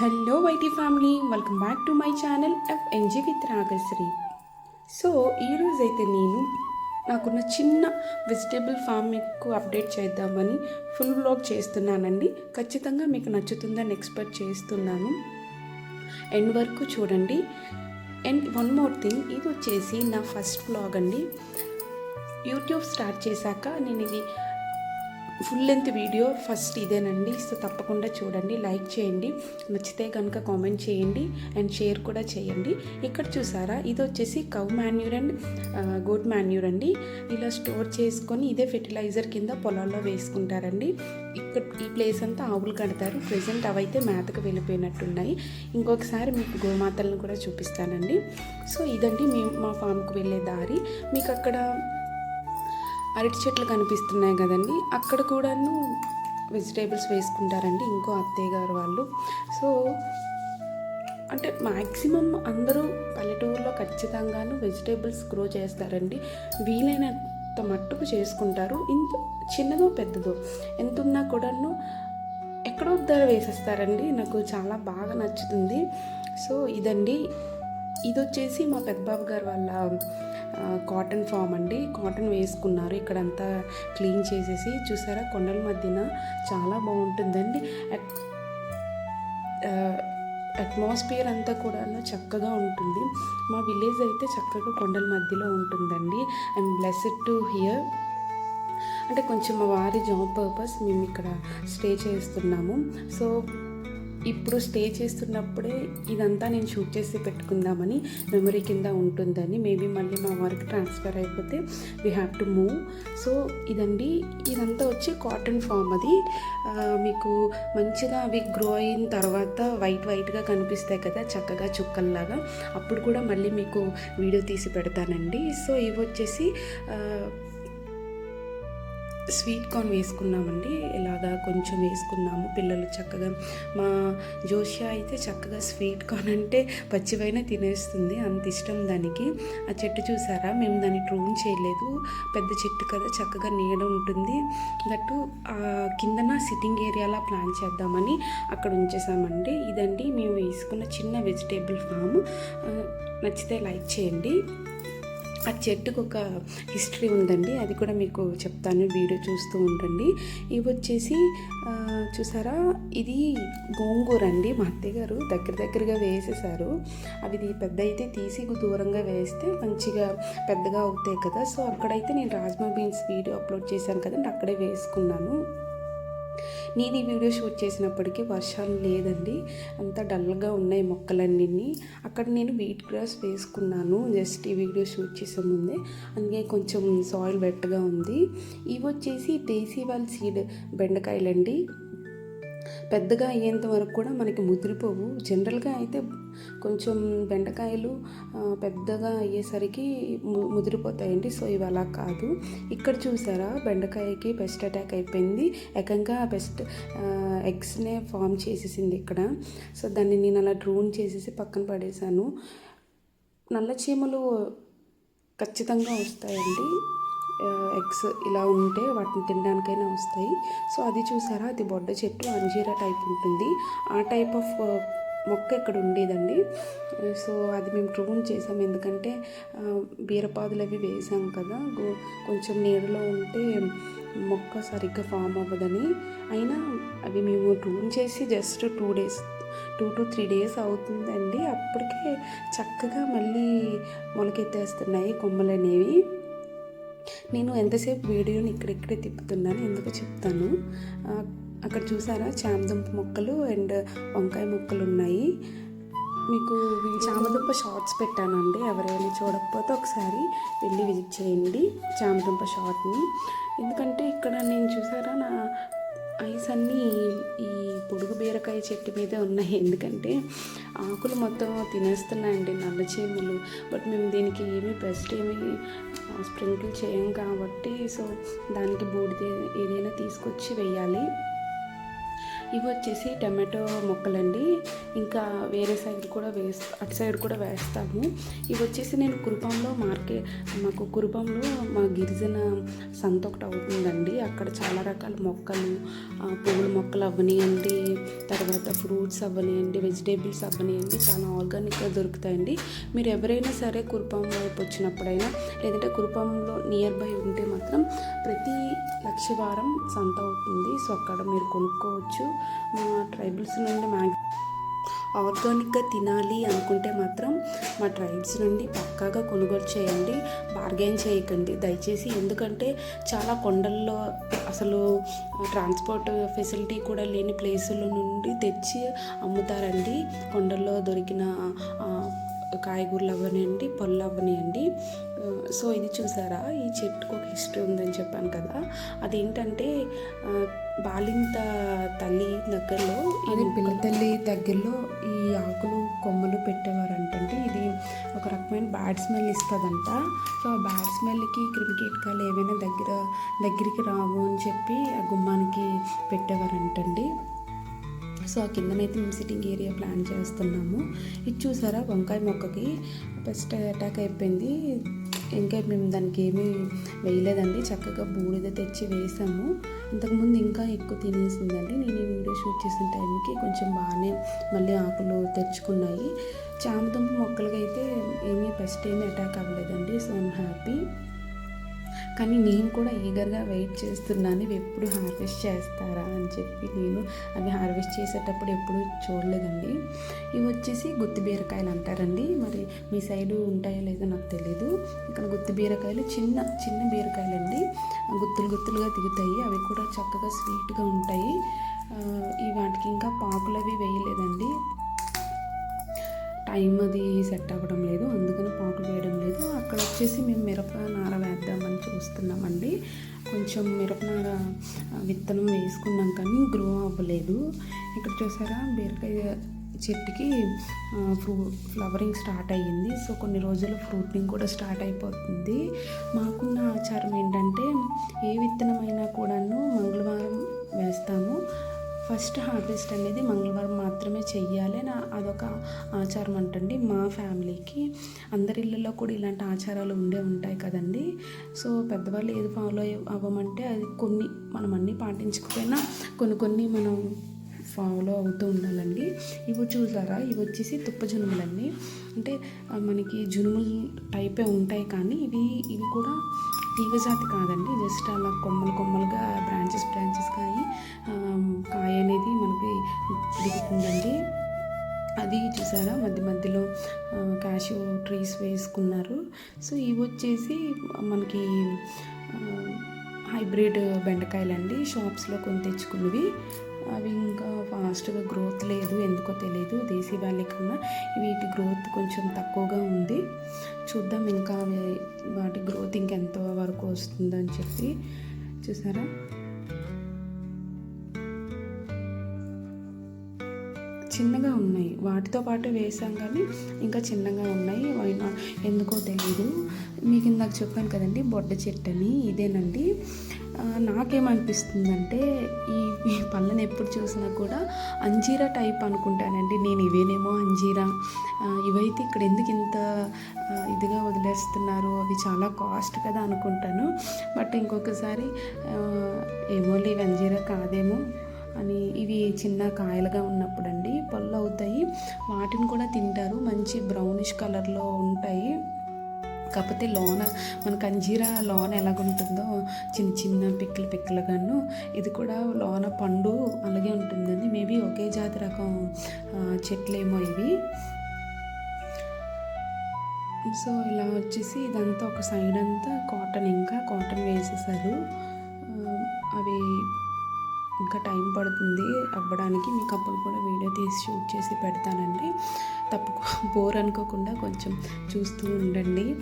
Hello YT family welcome back to my channel FNG with Ragasri so ఈరోజు అయితే నేను నాకున్న చిన్న వెజిటేబుల్ ఫామ్ మీకు అప్డేట్ చేద్దామని ఫుల్ బ్లాగ్ చేస్తున్నానండి. ఖచ్చితంగా మీకు నచ్చుతుందని ఎక్స్పెక్ట్ చేస్తున్నాను. ఎండ్ వరకు చూడండి. అండ్ వన్ మోర్ థింగ్ ఇది వచ్చేసి నా ఫస్ట్ బ్లాగ్ అండి. యూట్యూబ్ స్టార్ట్ చేశాక నేను ఇది ఫుల్ లెంత్ వీడియో ఫస్ట్ ఇదేనండి. సో తప్పకుండా చూడండి లైక్ చేయండి నచ్చితే కనుక కామెంట్ చేయండి అండ్ షేర్ కూడా చేయండి. ఇక్కడ చూసారా ఇది వచ్చేసి cow manure and goat manure అండి. ఇలా స్టోర్ చేసుకొని ఇదే ఫెర్టిలైజర్ కింద పొలాల్లో వేసుకుంటారండి. ఇక్కడ ఈ ప్లేస్ అంతా ఆవులు కడతారు. ప్రజెంట్ అవైతే మేతకు వెళ్ళిపోయినట్టున్నాయి. ఇంకొకసారి మీకు గోమాతలను కూడా చూపిస్తానండి. సో ఇదండి మేము మా ఫామ్కి వెళ్ళే దారి. మీకు అక్కడ అరటి చెట్లు కనిపిస్తున్నాయి కదండి. అక్కడ కూడాను వెజిటేబుల్స్ వేసుకుంటారండి ఇంకో అత్తయ్య గారు వాళ్ళు. సో అంటే మ్యాక్సిమం అందరూ పల్లెటూరులో ఖచ్చితంగాను వెజిటేబుల్స్ గ్రో చేస్తారండి. వీలైనంత మట్టుకు చేసుకుంటారు. ఇంత చిన్నదో పెద్దదో ఎంత ఉన్నా కూడాను ఎక్కడో ధర వేసేస్తారండి. నాకు చాలా బాగా నచ్చుతుంది. సో ఇదండి. ఇది వచ్చేసి మా పెద్దబాబు గారు వాళ్ళ కాటన్ ఫామ్ అండి. కాటన్ వేసుకున్నారు. ఇక్కడంతా క్లీన్ చేసేసి చూసారా? కొండల మధ్యన చాలా బాగుంటుందండి. అట్మాస్ఫియర్ అంతా కూడా చక్కగా ఉంటుంది. మా విలేజ్ అయితే చక్కగా కొండల మధ్యలో ఉంటుందండి. అండ్ బ్లెస్డ్ టు హియర్ అంటే కొంచెం మా వారి జాబ్ పర్పస్ మేము ఇక్కడ స్టే చేస్తున్నాము. సో ఇప్పుడు స్టే చేస్తున్నప్పుడే ఇదంతా నేను షూట్ చేసి పెట్టుకుందామని మెమరీ కింద ఉంటుందని మేబీ మళ్ళీ మా వారికి ట్రాన్స్ఫర్ అయిపోతే we have to move. So ఇదండి ఇదంతా వచ్చి కాటన్ ఫామ్ అది. మీకు మంచిగా అవి గ్రో అయిన తర్వాత వైట్ వైట్గా కనిపిస్తాయి కదా చక్కగా చుక్కల్లాగా. అప్పుడు కూడా మళ్ళీ మీకు వీడియో తీసి పెడతానండి. సో ఇవి వచ్చేసి స్వీట్ కార్న్ వేసుకున్నామండి. ఇలాగా కొంచెం వేసుకున్నాము పిల్లలు చక్కగా. మా జోషియా అయితే చక్కగా స్వీట్ కార్న్ అంటే పచ్చివైన తినేస్తుంది. అంత ఇష్టం దానికి. ఆ చెట్టు చూసారా? మేము దాన్ని ట్రూన్ చేయలేదు. పెద్ద చెట్టు కదా చక్కగా నీడ ఉంటుంది. దట్టు ఆ కిందన సిట్టింగ్ ఏరియాలా ప్లాన్ చేద్దామని అక్కడ ఉంచేసామండి. ఇదండి మేము వేసుకున్న చిన్న వెజిటేబుల్ ఫామ్. నచ్చితే లైక్ చేయండి. ఆ చెట్టుకు ఒక హిస్టరీ ఉందండి. అది కూడా మీకు చెప్తాను. వీడియో చూస్తూ ఉండండి. ఇవి వచ్చేసి చూసారా? ఇది గోంగూర అండి. మా అత్తయ్య గారు దగ్గర దగ్గరగా వేసేసారు అవి పెద్ద అయితే తీసి దూరంగా వేస్తే మంచిగా పెద్దగా అవుతాయి కదా. సో అక్కడైతే నేను రాజ్మా బీన్స్ వీడియో అప్లోడ్ చేశాను కదండి. అక్కడే వేసుకున్నాను. నేను ఈ వీడియో షూట్ చేసినప్పటికీ వర్షాలు లేదండి. అంతా డల్గా ఉన్నాయి మొక్కలన్నీ అక్కడ నేను వీట్ గ్రాస్ వేసుకున్నాను. జస్ట్ ఈ వీడియో షూట్ చేసే ముందే. అందుకే కొంచెం సాయిల్ వెట్గా ఉంది. ఇవి వచ్చేసి దేశీవాల్ సీడ్ బెండకాయలండి. పెద్దగా అయ్యేంత వరకు కూడా మనకి ముదిరిపోవు. జనరల్గా అయితే కొంచెం బెండకాయలు పెద్దగా అయ్యేసరికి ము ముదిరిపోతాయండి. సో ఇవి అలా కాదు. ఇక్కడ చూసారా బెండకాయకి పెస్ట్ అటాక్ అయిపోయింది. ఏకంగా పెస్ట్ ఎగ్స్నే ఫామ్ చేసేసింది ఇక్కడ. సో దాన్ని నేను అలా డ్రోన్ చేసేసి పక్కన పడేశాను నల్ల చీమలు ఖచ్చితంగా వస్తాయండి. ఎగ్స్ ఇలా ఉంటే వాటిని తినడానికైనా వస్తాయి. సో అది చూసారా? అది బొడ్డ చెట్టు అంజీరా టైప్ ఉంటుంది. ఆ టైప్ ఆఫ్ మొక్క ఇక్కడ ఉండేదండి. సో అది మేము ట్రూన్ చేసాం. ఎందుకంటే బీరపాదులు అవి వేసాం కదా. కొంచెం నీడలో ఉంటే మొక్క సరిగ్గా ఫామ్ అవ్వదని. అయినా అవి మేము ట్రూన్ చేసి just two days two to three days అవుతుందండి. అప్పటికే చక్కగా మళ్ళీ మొలకెత్తేస్తున్నాయి కొమ్మలు అనేవి నేను ఎంతసేపు వీడియోని ఇక్కడిక్కడే తిప్పుతున్నాను ఎందుకు చెప్తాను. అక్కడ చూసారా? చామదుంప మొక్కలు అండ్ వంకాయ మొక్కలు ఉన్నాయి. మీకు చామదుంప షార్ట్స్ పెట్టానండి. ఎవరైనా చూడకపోతే ఒకసారి వెళ్ళి విజిట్ చేయండి చామదుంప షార్ట్ని. ఎందుకంటే ఇక్కడ నేను చూసారా నా ఐస్ అన్నీ ఈ పొడుగు బీరకాయ చెట్టు మీదే ఉన్నాయి. ఎందుకంటే ఆకులు మొత్తం తినేస్తున్నాయండి నల్ల చీమలు. బట్ మేము దీనికి ఏమీ బెస్ట్ ఏమీ స్ప్రింకిల్ చేయం కాబట్టి సో దానికి బూడిద ఏదైనా తీసుకొచ్చి వేయాలి. ఇవి వచ్చేసి టమాటో మొక్కలండి. ఇంకా వేరే సైడ్ కూడా వేస్తా అటు సైడ్ కూడా వేస్తాము. ఇవి వచ్చేసి నేను కురుపంలో మార్కెట్ మాకు కురుపంలో మా గిరిజన సంత ఒకటి అవుతుందండి. అక్కడ చాలా రకాల మొక్కలు పువ్వుల మొక్కలు అవ్వనియండి. తర్వాత ఫ్రూట్స్ అవ్వనివ్వండి వెజిటేబుల్స్ అవ్వనియండి చాలా ఆర్గానిక్గా దొరుకుతాయండి. మీరు ఎవరైనా సరే కురుపం వైపు వచ్చినప్పుడైనా లేదంటే కురుపంలో నియర్ బై ఉంటే మాత్రం ప్రతి లక్షవారం సంత అవుతుంది సో అక్కడ మీరు కొనుక్కోవచ్చు. మా ట్రైబల్స్ నుండి మ్యాగ్ ఆర్గానిక్గా తినాలి అనుకుంటే మాత్రం మా ట్రైబ్స్ నుండి పక్కాగా కొనుగోలు చేయండి. బార్గెన్ చేయకండి. దయచేసి ఎందుకంటే చాలా కొండల్లో అసలు ట్రాన్స్పోర్ట్ ఫెసిలిటీ కూడా లేని ప్లేసుల నుండి తెచ్చి అమ్ముతారండి. కొండల్లో దొరికిన కాయగూరలు అవ్వనివ్వండి పళ్ళు అవ్వనివ్వండి ఆ, సో ఇది చూసారా? ఈ చెట్టుకు ఒక హిస్టరీ ఉందని చెప్పాను కదా. అదేంటంటే బాలింత తల్లి దగ్గరలో అదే పిల్ల తల్లి దగ్గరలో ఈ ఆకులు కొమ్మలు పెట్టేవారంటండి ఇది ఒక రకమైన బ్యాడ్ స్మెల్ ఇస్తుందంట. సో ఆ బ్యాడ్ స్మెల్కి క్రిమికీటకాలు ఏవైనా దగ్గర దగ్గరికి రావు అని చెప్పి ఆ గుమ్మానికి పెట్టేవారంటండి. సో ఆ కిందనైతే మేము సిట్టింగ్ ఏరియా ప్లాన్ చేస్తున్నాము. ఇది చూసారా? వంకాయ మొక్కకి ఫస్ట్ అటాక్ అయిపోయింది. ఇంకా మేము దానికి ఏమీ వేయలేదండి. చక్కగా బూడిద తెచ్చి వేసాము. ఇంతకుముందు ఇంకా ఎక్కువ తినేసిందండి. నేను ఈ వీడియో షూట్ చేసిన టైంకి కొంచెం బాగానే మళ్ళీ ఆకులు తెచ్చుకున్నాయి. చామదుంప మొక్కలకి అయితే ఏమీ ఫస్ట్ ఏమీ అటాక్ అవ్వలేదండి. సో ఐమ్ హ్యాపీ కానీ నేను కూడా ఈగర్గా వెయిట్ చేస్తున్నాను ఇవి ఎప్పుడు హార్వెస్ట్ చేస్తారా? అని చెప్పి నేను అవి హార్వెస్ట్ చేసేటప్పుడు ఎప్పుడు చూడలేదండి. ఇవి వచ్చేసి గుత్తి బీరకాయలు అంటారండి. మరి మీ సైడు ఉంటాయో లేదో నాకు తెలీదు. ఇక్కడ గుత్తి బీరకాయలు చిన్న చిన్న బీరకాయలండి. గుత్తులు గుత్తులుగా దిగుతాయి అవి కూడా చక్కగా స్వీట్గా ఉంటాయి. ఈ వాటికి ఇంకా పాకులు అవి వేయలేదండి. టైం అది సెట్ అవ్వడం లేదు అందుకని పాకులు వేయడం లేదు. అక్కడ వచ్చేసి మేము మిరప నార వేద్దామని చూస్తున్నామండి. కొంచెం మిరపనార విత్తనం వేసుకున్నాం కానీ గ్రో అవ్వలేదు. ఇక్కడ చూసారా బీరకాయ చెట్టుకి ఫ్రూ ఫ్లవరింగ్ స్టార్ట్ అయ్యింది. సో కొన్ని రోజులు ఫ్రూటింగ్ కూడా స్టార్ట్ అయిపోతుంది. మాకున్న ఆచారం ఏంటంటే ఏ విత్తనమైనా కూడాను మంగళవారం వేస్తాము. ఫస్ట్ హార్వెస్ట్ అనేది మంగళవారం మాత్రమే చెయ్యాలి నా అదొక ఆచారం అంటండి మా ఫ్యామిలీకి. అందరి ఇళ్ళల్లో కూడా ఇలాంటి ఆచారాలు ఉండే ఉంటాయి కదండి. సో పెద్దవాళ్ళు ఏది ఫాలో అవ్వమంటే అది కొన్ని మనం అన్నీ పాటించకపోయినా కొన్ని కొన్ని మనం ఫాలో అవుతూ ఉండాలండి. ఇవి చూసారా? ఇవి వచ్చేసి తుప్ప జునుములండి అంటే మనకి జునుములు టైపే ఉంటాయి కానీ ఇవి ఇవి కూడా తీగజాతి కాదండి. జస్ట్ అలా కొమ్మలు కొమ్మలుగా బ్రాంచెస్ బ్రాంచెస్ వచ్చేసి మనకి హైబ్రిడ్ బెండకాయలండి షాప్స్లో కొని తెచ్చుకున్నవి అవి ఇంకా ఫాస్ట్గా గ్రోత్ లేదు. ఎందుకో తెలియదు దేశీ వ్యాలీ కన్నా వీటి గ్రోత్ కొంచెం తక్కువగా ఉంది. చూద్దాం ఇంకా వాటి గ్రోత్ ఇంకెంత వరకు వస్తుందని చెప్పి. చూసారా? చిన్నగా ఉన్నాయి. వాటితో పాటు వేసాం కానీ ఇంకా చిన్నగా ఉన్నాయి. ఎందుకో తెలియదు మీకు ఇందాక చెప్పాను కదండి బొడ్డ చెట్టు అని ఇదేనండి నాకేమనిపిస్తుందంటే ఈ ఈ పళ్ళని ఎప్పుడు చూసినా కూడా అంజీరా టైప్ అనుకుంటానండి. నేను ఇవేనేమో అంజీరా. ఇవైతే ఇక్కడ ఎందుకు ఇంత ఇదిగా వదిలేస్తున్నారు? అవి చాలా కాస్ట్ కదా అనుకుంటాను. బట్ ఇంకొకసారి ఏమో లేవు అంజీరా కాదేమో. అని ఇవి చిన్న కాయలుగా ఉన్నప్పుడు అండి పళ్ళు అవుతాయి వాటిని కూడా తింటారు. మంచి బ్రౌనిష్ కలర్లో ఉంటాయి. కాకపోతే లోన మన అంజీరా లోన ఎలాగుంటుందో చిన్న చిన్న పిక్కలు పిక్కలుగాను ఇది కూడా లోన పండు అలాగే ఉంటుందండి. మేబీ ఒకే జాతి రకం చెట్లేమో ఇవి. సో ఇలా వచ్చేసి ఇదంతా ఒక సైడ్ అంతా కాటన్ ఇంకా కాటన్ వేసేసారు. అవి ఇంకా టైం పడుతుంది అవ్వడానికి మీకు అప్పుడు కూడా వీడియో తీసి షూట్ చేసి పెడతానండి. తప్పకు బోర్ అనుకోకుండా కొంచెం చూస్తూ ఉండండి.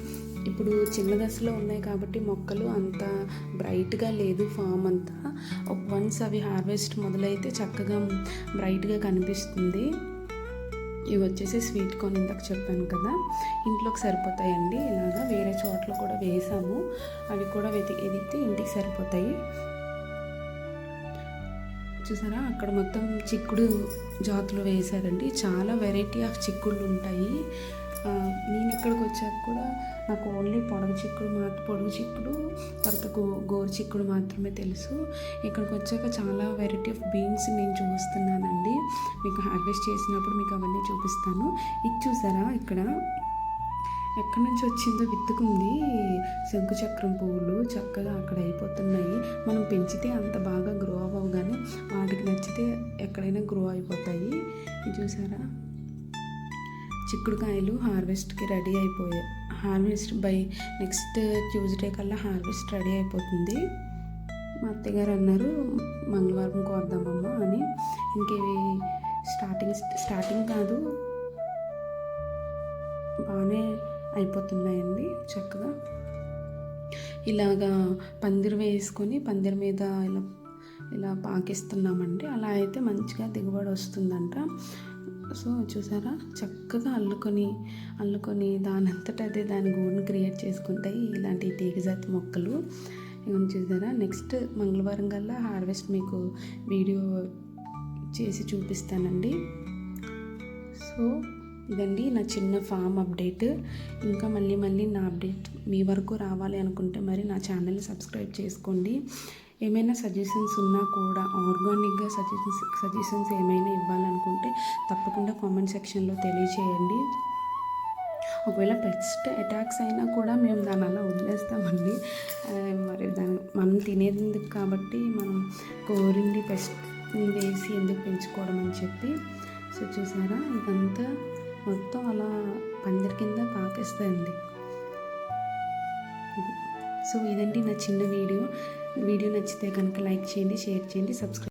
ఇప్పుడు చిన్న దశలో ఉన్నాయి కాబట్టి మొక్కలు అంత బ్రైట్గా లేదు ఫామ్ అంతా. వన్స్ అవి హార్వెస్ట్ మొదలైతే చక్కగా బ్రైట్గా కనిపిస్తుంది. ఇవి వచ్చేసి స్వీట్ కార్న్ ఇందాక చెప్పాను కదా. ఇంట్లోకి సరిపోతాయండి. ఇలాగా వేరే చోట్ల కూడా వేసాము. అవి కూడా వెతి ఎదిగితే ఇంటికి సరిపోతాయి. చూసారా? అక్కడ మొత్తం చిక్కుడు జాతులు వేశారండి. చాలా వెరైటీ ఆఫ్ చిక్కుళ్ళు ఉంటాయి. నేను ఇక్కడికి వచ్చాక కూడా నాకు ఓన్లీ పొడవు చిక్కుడు మాత్రం పొడవు చిక్కుడు తర్వాత గో గోరు చిక్కుడు మాత్రమే తెలుసు. ఇక్కడికి వచ్చాక చాలా వెరైటీ ఆఫ్ బీన్స్ నేను చూస్తున్నానండి. మీకు హార్వెస్ట్ చేసినప్పుడు మీకు అవన్నీ చూపిస్తాను. ఇది చూసారా ఇక్కడ? ఎక్కడి నుంచి వచ్చిందో విత్తుకుంది. శంకుచక్రం పువ్వులు చక్కగా అక్కడ అయిపోతున్నాయి. మనం పెంచితే అంత బాగా గ్రో అవ్వవు కానీ వాటికి నచ్చితే ఎక్కడైనా గ్రో అయిపోతాయి. చూసారా? చిక్కుడుకాయలు హార్వెస్ట్కి రెడీ అయిపోయాయి హార్వెస్ట్ బై నెక్స్ట్ ట్యూస్డే కల్లా హార్వెస్ట్ రెడీ అయిపోతుంది. మా అత్తగారు అన్నారు మంగళవారం కోద్దామమ్మా అని. ఇంకేవి స్టార్టింగ్ స్టార్టింగ్ కాదు బాగానే అయిపోతున్నాయండి చక్కగా. ఇలాగా పందిరి వేసుకొని పందిరి మీద ఇలా ఇలా పాకిస్తున్నామండి. అలా అయితే మంచిగా దిగుబడి వస్తుందంట. సో చూసారా? చక్కగా అల్లుకొని అల్లుకొని దాని అంతటా అదే దాని గూడును క్రియేట్ చేసుకుంటాయి ఇలాంటి తీగజాతి మొక్కలు. ఇవన్నీ చూసారా? నెక్స్ట్ మంగళవారం కల్లా హార్వెస్ట్ మీకు వీడియో చేసి చూపిస్తానండి. సో ఇదండి నా చిన్న ఫామ్ అప్డేట్. ఇంకా మళ్ళీ మళ్ళీ నా అప్డేట్ మీ వరకు రావాలి అనుకుంటే మరి నా ఛానల్ని సబ్స్క్రైబ్ చేసుకోండి. ఏమైనా సజెషన్స్ ఉన్నా కూడా ఆర్గానిక్గా సజెషన్స్ సజెషన్స్ ఏమైనా ఇవ్వాలనుకుంటే తప్పకుండా కామెంట్ సెక్షన్లో తెలియచేయండి. ఒకవేళ పెస్ట్ అటాక్స్ అయినా కూడా మేము దాని అలా వదిలేస్తామండి. మరి దాని మనం తినేది కాబట్టి మనం కోరింది పెస్ట్ వేసి ఎందుకు పెంచుకోవడం అని చెప్పి. సో చూసారా? ఇదంతా మొత్తం అలా పందిరి కింద పాకేస్తాయండి సో ఇదండి నా చిన్న వీడియో. వీడియో నచ్చితే కనుక లైక్ చేయండి షేర్ చేయండి సబ్స్క్రైబ్